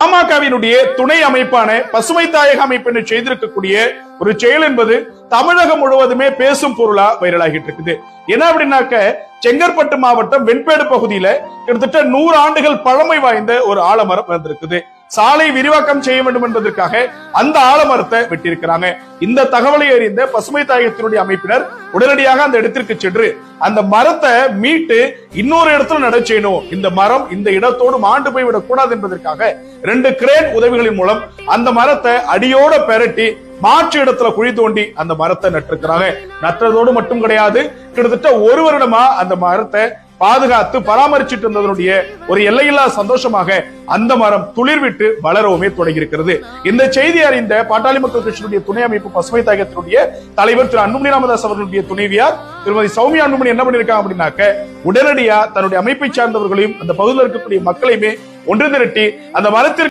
பாமகவினுடைய துணை அமைப்பான பசுமை தாயக அமைப்பினை செய்திருக்கக்கூடிய ஒரு செயல் என்பது தமிழகம் முழுவதுமே பேசும் பொருளா வைரலாகிட்டு இருக்குது. என்ன அப்படின்னாக்க செங்கற்பட்டு மாவட்டம் வெண்பேடு பகுதியில கிட்டத்தட்ட நூறு ஆண்டுகள் பழமை வாய்ந்த ஒரு ஆலமரம் வந்திருக்குது சாலை விரிவாக்கம் செய்ய வேண்டும் என்பதற்காக அந்த ஆலமரத்தை வெட்டியிருக்கிறாங்க. இந்த தகவலை அறிந்த பசுமை தாயகத்தினுடைய அமைப்பினர் உடனடியாக அந்த இடத்திற்கு சென்று அந்த மரத்தை மீட்டு இன்னொரு இடத்துல நட செய்யணும். இந்த மரம் இந்த இடத்தோடு மாண்டு போய் விடக்கூடாது என்பதற்காக ரெண்டு கிரேன் உதவிகளின் மூலம் அந்த மரத்தை அடியோட பெரட்டி மாற்று இடத்துல குழி தோண்டி அந்த மரத்தை நட்டிருக்கிறாங்க. நட்டதோடு மட்டும் கிடையாது கிட்டத்தட்ட ஒரு வருடமா அந்த மரத்தை பாதுகாத்து பராமரிச்சுட்டு இருந்ததனுடைய ஒரு எல்லையில்லா சந்தோஷமாக அந்த மரம் துளிர்விட்டு வளரவுமே தொடங்கி இருக்கிறது இந்த செய்தி அறிந்த பாட்டாளி மக்கள் கட்சியினுடைய துணை அமைப்பு பசுமை தாயகத்தினுடைய தலைவர் திரு அன்புமணி ராமதாஸ் அவர்களுடைய துணைவியார் திருமதி சௌமியா அன்புமணி என்ன பண்ணிருக்காங்க அப்படின்னாக்க உடனடியா தன்னுடைய அமைப்பை சார்ந்தவர்களையும் அந்த பகுதியில் இருக்கக்கூடிய மக்களையுமே ஒன்று திரட்டி அந்த மரத்திற்கு